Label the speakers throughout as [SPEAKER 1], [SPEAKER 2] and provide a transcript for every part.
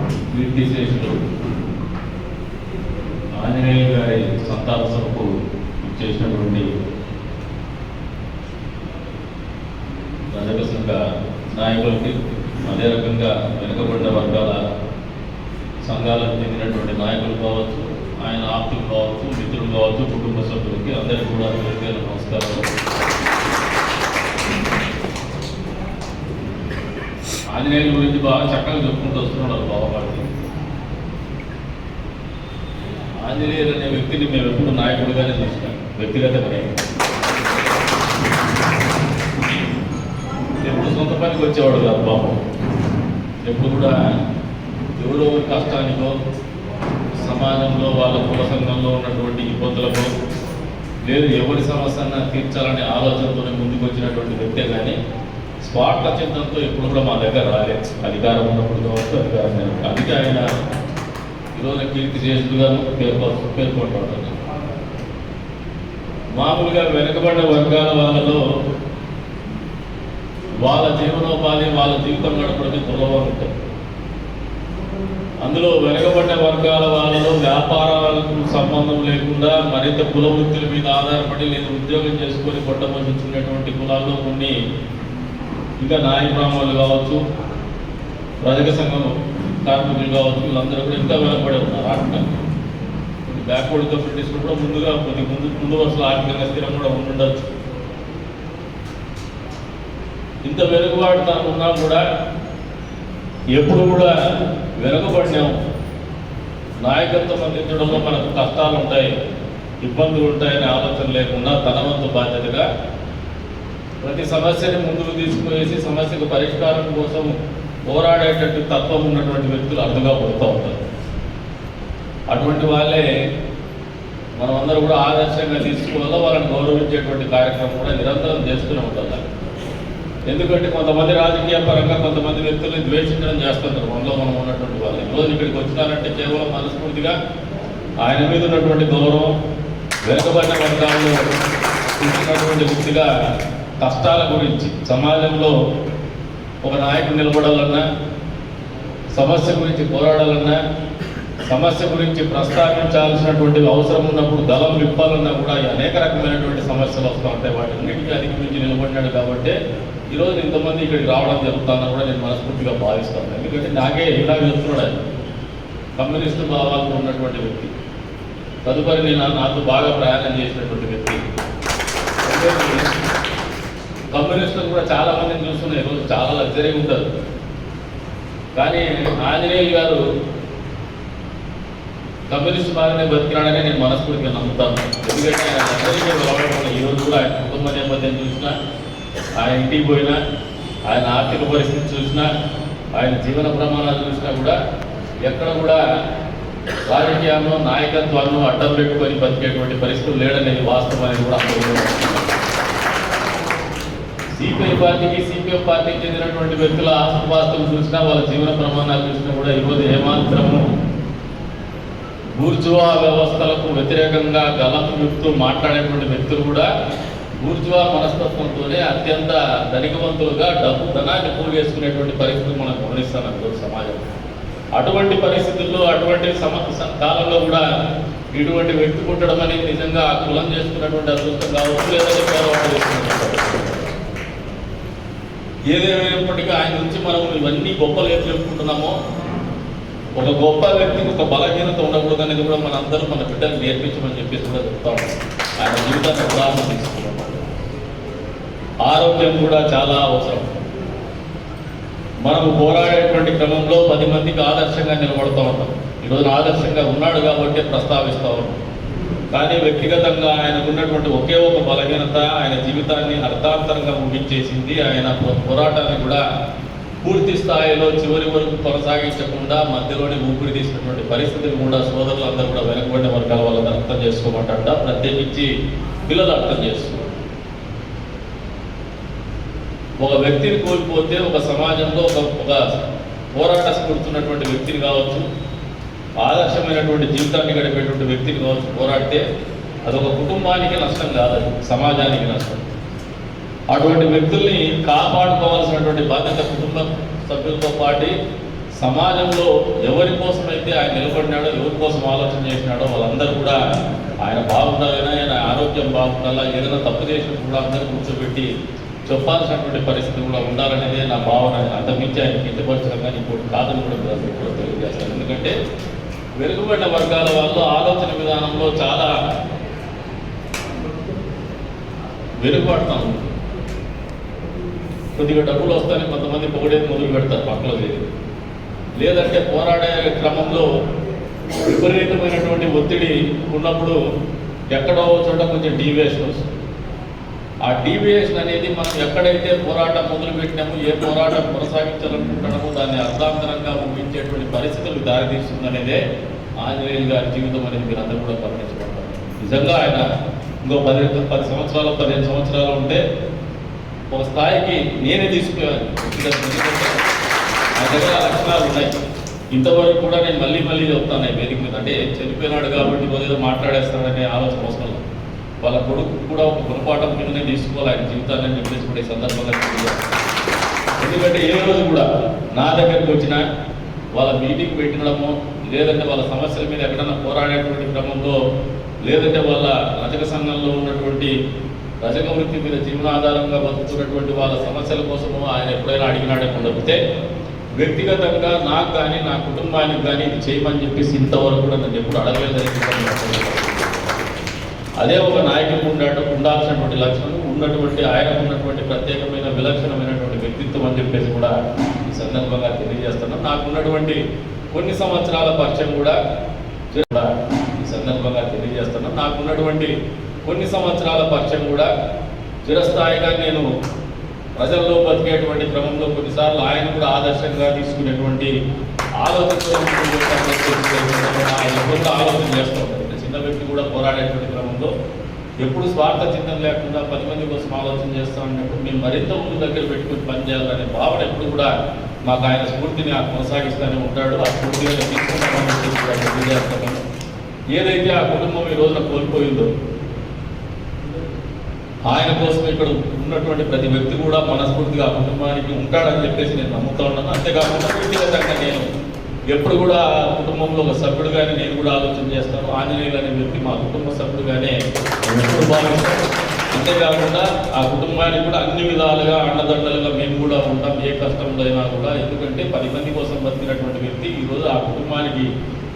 [SPEAKER 1] సోదరులు కీర్తిశేషులు ఆంజనేయ గారి సంతాన సభకు చేసినటువంటి రజక సంఘ నాయకులకి అదే రకంగా వెనుకబడిన వర్గాల సంఘాలకు చెందినటువంటి నాయకులు కావచ్చు ఆయన ఆప్తులు కావచ్చు మిత్రులు కావచ్చు కుటుంబ సభ్యులకి అందరికీ కూడా పేరు పేరు నమస్కారాలు ఆంజనేయుల గురించి బాగా చక్కగా చెప్పుకుంటూ వస్తున్నాడు బాబాగారికి ఆంజనేయులు అనే వ్యక్తిని మేము ఎప్పుడు నాయకుడిగానే చూసినాం వ్యక్తిగత ఎప్పుడు సొంత పనికి వచ్చేవాడు కాదు బాబు. ఎప్పుడు కూడా ఎవరో కష్టానికో సమాజంలో వాళ్ళ కుల సంఘంలో ఉన్నటువంటి ఇబ్బందులకో లేదు ఎవరి సమస్యన తీర్చాలనే ఆలోచనతోనే ముందుకు వచ్చినటువంటి వ్యక్తే కానీ స్పాట్ చిత్రంతో ఎప్పుడు కూడా మా దగ్గర రాలేదు అధికారం ఉన్నప్పుడు కావచ్చు అధికారం లేదు. అందుకే ఆయన ఈరోజు కీర్తి చేసుడుగాను పేర్కొ పేర్కొంటాడు మామూలుగా వెనుకబడిన వర్గాల వాళ్ళలో వాళ్ళ జీవనోపాధి వాళ్ళ జీవితం గడపడానికి దుర్లభం ఉంటుంది. అందులో వెనుకబడిన వర్గాల వాళ్ళలో వ్యాపారాలకు సంబంధం లేకుండా మరింత కుల వృత్తుల మీద ఆధారపడి లేదా ఉద్యోగం చేసుకొని పొట్టమొచ్చుకునేటువంటి కులాల్లో కొన్ని ఇంకా నాయ బ్రాహ్మణులు కావచ్చు రజక సంఘం కార్మికులు కావచ్చు వీళ్ళందరూ కూడా ఇంకా వెనకబడి ఉన్నారు ఆర్థికంగా. బ్యాక్వర్డ్ పెట్టేసి కూడా ముందుగా కొద్ది ముందు ముందు వరుసలో ఆర్థికంగా స్థిరం కూడా ఉండుండొచ్చు. ఇంత వెనుకబాటుతనం ఉన్నా కూడా ఎప్పుడు కూడా వెనుకబడినాము. నాయకత్వం అందించడంలో మనకు కష్టాలు ఉంటాయి ఇబ్బందులు ఉంటాయనే ఆలోచన లేకుండా తన వంతు బాధ్యతగా ప్రతి సమస్యని ముందుకు తీసుకువేసి సమస్యకు పరిష్కారం కోసం పోరాడేటట్టు తత్వం ఉన్నటువంటి వ్యక్తులు అర్థంగా పడుతూ ఉంటారు. అటువంటి వాళ్ళే మనమందరూ కూడా ఆదర్శంగా తీసుకోవాలో వాళ్ళని గౌరవించేటువంటి కార్యక్రమం కూడా నిరంతరం చేస్తూనే ఉంటుంది ఎందుకంటే కొంతమంది రాజకీయ పరంగా కొంతమంది వ్యక్తుల్ని ద్వేషించడం చేస్తుంటారు. మనలో మనం ఉన్నటువంటి వాళ్ళు ఈరోజు ఇక్కడికి వచ్చినారంటే కేవలం మనస్ఫూర్తిగా ఆయన మీద ఉన్నటువంటి గౌరవం వెనుకబడిన వర్గాల్లో ఇచ్చినటువంటి వ్యక్తిగా కష్టాల గురించి సమాజంలో ఒక నాయకుడు నిలబడాలన్నా సమస్య గురించి పోరాడాలన్నా సమస్య గురించి ప్రస్తావించాల్సినటువంటి అవసరం ఉన్నప్పుడు దళం విప్పాలన్నా కూడా అనేక రకమైనటువంటి సమస్యలు వస్తూ ఉంటాయి. వాటిన్నిటికీ అధిగమించి నిలబడినాడు కాబట్టి ఈరోజు ఇంతమంది ఇక్కడికి రావడం జరుగుతుందని కూడా నేను మనస్ఫూర్తిగా భావిస్తాను. ఎందుకంటే నాకే ఇలా చెప్తున్నాడు ఆయన. కమ్యూనిస్టు భావాలతో ఉన్నటువంటి వ్యక్తి. తదుపరి నేను నాతో బాగా ప్రయాణం చేసినటువంటి వ్యక్తి. కమ్యూనిస్టులు కూడా చాలా మందిని చూస్తున్నాయి. ఈరోజు చాలా లగ్జరీగా ఉంటారు కానీ ఆంజనేయులు గారు కమ్యూనిస్ట్ బాగానే బతికినాడని నేను మనస్ఫూర్తిగా నమ్ముతాను. ఎందుకంటే ఆయన అందరికీ వెళ్ళడం ఈ కూడా ఆయన కుటుంబ నేపథ్యం చూసినా ఆయన ఇంటికి పోయినా ఆయన ఆర్థిక పరిస్థితి చూసినా ఆయన జీవన ప్రమాణాలు చూసినా కూడా ఎక్కడ కూడా రాజకీయాలను నాయకత్వాలను అడ్డం పెట్టుకొని బతికేటువంటి పరిస్థితులు లేడనేది వాస్తవం అనేది కూడా సిపిఐ పార్టీకి సిపిఎం పార్టీకి చెందినటువంటి వ్యక్తుల ఆస్తుపాస్తులు చూసినా వాళ్ళ జీవన ప్రమాణాలు చూసినా కూడా ఈరోజు ఏమాత్రము బూర్జువా వ్యవస్థలకు వ్యతిరేకంగా గలం చెప్తూ మాట్లాడేటువంటి వ్యక్తులు కూడా బూర్జువా మనస్తత్వంతోనే అత్యంత ధనికవంతులుగా డబ్బు ధనాన్ని పోగేసుకునేటువంటి పరిస్థితులు మనం గమనిస్తాం ఈరోజు సమాజం. అటువంటి పరిస్థితుల్లో అటువంటి సమ స- కాలంలో కూడా ఇటువంటి వ్యక్తి పుట్టడం అనేది నిజంగా కులం చేసుకున్నటువంటి అదృష్టం కావచ్చు లేదంటే పోరాటం ఏదేమైనప్పటికీ ఆయన నుంచి మనం ఇవన్నీ గొప్పలు ఏం చెప్పుకుంటున్నామో ఒక గొప్ప వ్యక్తికి ఒక బలహీనత ఉండకూడదు అనేది కూడా మనందరూ మన బిడ్డలు నేర్పించమని చెప్పేసి కూడా చెప్తా ఆయన జీవితాన్ని ఉదాహరణ తీసుకున్నాం ఆరోగ్యం కూడా చాలా అవసరం. మనము పోరాడేటువంటి క్రమంలో పది మందికి ఆదర్శంగా నిలబడుతూ ఉంటాం ఈరోజు ఆదర్శంగా ఉన్నాడు కాబట్టి ప్రస్తావిస్తూ ఉంటాం కానీ వ్యక్తిగతంగా ఆయనకు ఉన్నటువంటి ఒకే ఒక బలహీనత ఆయన జీవితాన్ని అర్థాంతరంగా ముగించేసింది. ఆయన పోరాటాన్ని కూడా పూర్తి స్థాయిలో చివరి వరకు కొనసాగించకుండా మధ్యలోనే ఊపిరి తీసినటువంటి పరిస్థితిని కూడా సోదరులు అందరూ కూడా వెనకబడిన వర్గాల వాళ్ళని అర్థం చేసుకోమంటాడ ప్రత్యేకించి పిల్లలు అర్థం చేసుకో ఒక వ్యక్తిని కోల్పోతే ఒక సమాజంలో ఒక ఒక పోరాట స్ఫూర్తున్నటువంటి వ్యక్తిని కావచ్చు ఆదర్శమైనటువంటి జీవితాన్ని గడిపేటువంటి వ్యక్తిని పోరాడితే అదొక కుటుంబానికి నష్టం కాదు అది సమాజానికి నష్టం. అటువంటి వ్యక్తుల్ని కాపాడుకోవాల్సినటువంటి బాధ్యత కుటుంబ సభ్యులతో పాటు సమాజంలో ఎవరి కోసం అయితే ఆయన నిలబడినాడో ఎవరి కోసం ఆలోచన చేసినాడో వాళ్ళందరూ కూడా ఆయన బాగుండాలైనా ఆయన ఆరోగ్యం బాగుండాలా ఏదైనా తప్పు చేసినప్పుడు కూడా అందరూ కూర్చోబెట్టి చెప్పాల్సినటువంటి పరిస్థితి కూడా ఉండాలనేదే నా భావన. అంతమించి ఆయన కిందపరచడం కానీ ఇంకోటి కాదని కూడా కూడా తెలియజేస్తాను ఎందుకంటే వెనుకబడిన వర్గాల వాళ్ళు ఆలోచన విధానంలో చాలా వెనుకబడతాం కొద్దిగా డబ్బులు వస్తాయని కొంతమంది పొగడేది మొదలు పెడతారు పక్కలో లేదంటే పోరాడే క్రమంలో విపరీతమైనటువంటి ఒత్తిడి ఉన్నప్పుడు ఎక్కడో చోట కొంచెం డీవియేషన్ వస్తుంది. ఆ డీవియేషన్ అనేది మనం ఎక్కడైతే పోరాటం మొదలుపెట్టినామో ఏ పోరాటం కొనసాగించాలనుకుంటున్నామో దాన్ని అర్థాంతరంగా ముగించేటువంటి పరిస్థితులు దారితీస్తుందనేదే ఆంజనేయులు గారి జీవితం అనేది మీరు అందరూ కూడా గమనించబడతారు. నిజంగా ఆయన ఇంకో పది పది సంవత్సరాలు పదిహేను సంవత్సరాలు ఉంటే ఒక స్థాయికి నేనే తీసుకుపోయాను నా దగ్గర లక్షణాలు ఉన్నాయి. ఇంతవరకు కూడా నేను మళ్ళీ మళ్ళీ చెప్తాను వేదిక మీద. అంటే చనిపోయినాడు కాబట్టి ఏదో మాట్లాడేస్తాడనే ఆలోచన అవసరం వాళ్ళ కొడుకు కూడా ఒక గుణపాఠం కిందనే తీసుకోవాలి ఆయన జీవితాన్ని చెప్పేసి కూడా ఈ సందర్భంగా ఎందుకంటే ఏ రోజు కూడా నా దగ్గరికి వచ్చినా వాళ్ళ మీటింగ్ పెట్టడము లేదంటే వాళ్ళ సమస్యల మీద ఎక్కడైనా పోరాడేటువంటి క్రమంలో లేదంటే వాళ్ళ రజక సంఘంలో ఉన్నటువంటి రజక వృత్తి మీద జీవనాధారంగా బతుకుతున్నటువంటి వాళ్ళ సమస్యల కోసము ఆయన ఎప్పుడైనా అడిగినాడే ఉండకపోతే వ్యక్తిగతంగా నాకు కానీ నా కుటుంబానికి కానీ ఇది చేయమని చెప్పేసి ఇంతవరకు కూడా నన్ను ఎప్పుడు అడగలేదు అదే ఒక నాయకుడు ఉండటం ఉండాల్సినటువంటి లక్షణం ఉన్నటువంటి ఆయనకు ఉన్నటువంటి ప్రత్యేకమైన విలక్షణమైనటువంటి వ్యక్తిత్వం అని చెప్పేసి కూడా ఈ సందర్భంగా తెలియజేస్తున్నాను నాకు ఉన్నటువంటి కొన్ని సంవత్సరాల పరిచయం కూడా ఈ సందర్భంగా తెలియజేస్తున్నాను నాకు ఉన్నటువంటి కొన్ని సంవత్సరాల పరిచయం కూడా చిరస్థాయిగా నేను ప్రజల్లో బతికేటువంటి క్రమంలో కొన్నిసార్లు ఆయన కూడా ఆదర్శంగా తీసుకునేటువంటి ఆలోచనతో ఆయన ఆలోచన చేస్తూ ఉంటారు. చిన్న వ్యక్తి కూడా పోరాడేటువంటి క్రమంలో ఎప్పుడు స్వార్థ చింతన లేకుండా పది మంది కోసం ఆలోచన చేస్తా ఉన్నప్పుడు మేము మరింత ముందు దగ్గర పెట్టుకుని పనిచేయాలనే భావన ఎప్పుడు కూడా మాకు ఆయన స్ఫూర్తిని కొనసాగిస్తూనే ఉంటాడు. ఆ స్ఫూర్తిగా తీసుకుంటామని కూడా ఏదైతే ఆ కుటుంబం ఈ రోజున కోల్పోయిందో ఆయన కోసం ఇక్కడ ఉన్నటువంటి ప్రతి వ్యక్తి కూడా మనస్ఫూర్తిగా ఆ కుటుంబానికి ఉంటాడని చెప్పేసి నేను నమ్ముతా ఉన్నాను. అంతేకాకుండా వ్యక్తిగతంగా నేను ఎప్పుడు కూడా ఆ కుటుంబంలో ఒక సభ్యుడుగానే నేను కూడా ఆలోచన చేస్తాను. ఆంజనేయులు అనే వ్యక్తి మా కుటుంబ సభ్యుడుగానే ఎప్పుడు భావిస్తాను. అంతేకాకుండా ఆ కుటుంబానికి కూడా అన్ని విధాలుగా అండదండలుగా మేము కూడా ఉంటాం. ఏ కష్టంలో కూడా. ఎందుకంటే పది మంది కోసం బతికినటువంటి వ్యక్తి ఈరోజు ఆ కుటుంబానికి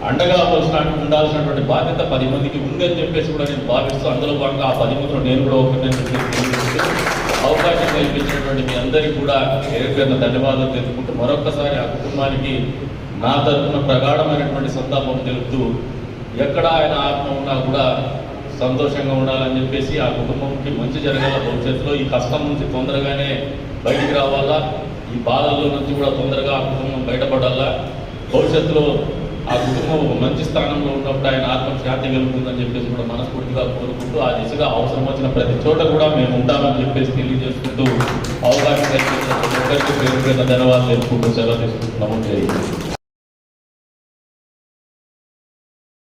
[SPEAKER 1] అండగా అవలసిన ఉండాల్సినటువంటి బాధ్యత పది మందికి ఉందని చెప్పేసి కూడా నేను భావిస్తూ అందులో భాగంగా ఆ పది మందిలో నేను కూడా ఒకరిని చెప్పేసి అవకాశం కల్పించినటువంటి మీ అందరికీ కూడా పేరుపేరున ధన్యవాదాలు తెలుపుకుంటూ మరొకసారి ఆ కుటుంబానికి నా తరఫున ప్రగాఢమైనటువంటి సంతాపం తెలుపుతూ ఎక్కడ ఆయన ఆత్మ ఉన్నా కూడా సంతోషంగా ఉండాలని చెప్పేసి ఆ కుటుంబంకి మంచి జరగాల భవిష్యత్తులో ఈ కష్టం నుంచి తొందరగానే బయటికి రావాలా ఈ బాధల్లో నుంచి కూడా తొందరగా ఆ కుటుంబం బయటపడాలా. భవిష్యత్తులో ఆ కుటుంబం ఒక మంచి స్థానంలో ఉన్నప్పుడు ఆయన ఆత్మ శాంతి కలుగుతుందని చెప్పేసి కూడా మనస్ఫూర్తిగా కోరుకుంటూ ఆ దిశగా అవసరం వచ్చిన ప్రతి చోట కూడా మేము ఉంటామని చెప్పేసి తెలియజేసుకుంటూ అవగాహన కల్పించిన ప్రతి ఒక్కరికి పేరు పేరు ధన్యవాదాలు తెలుసుకుంటూ సెలవు తీసుకుంటున్నాము.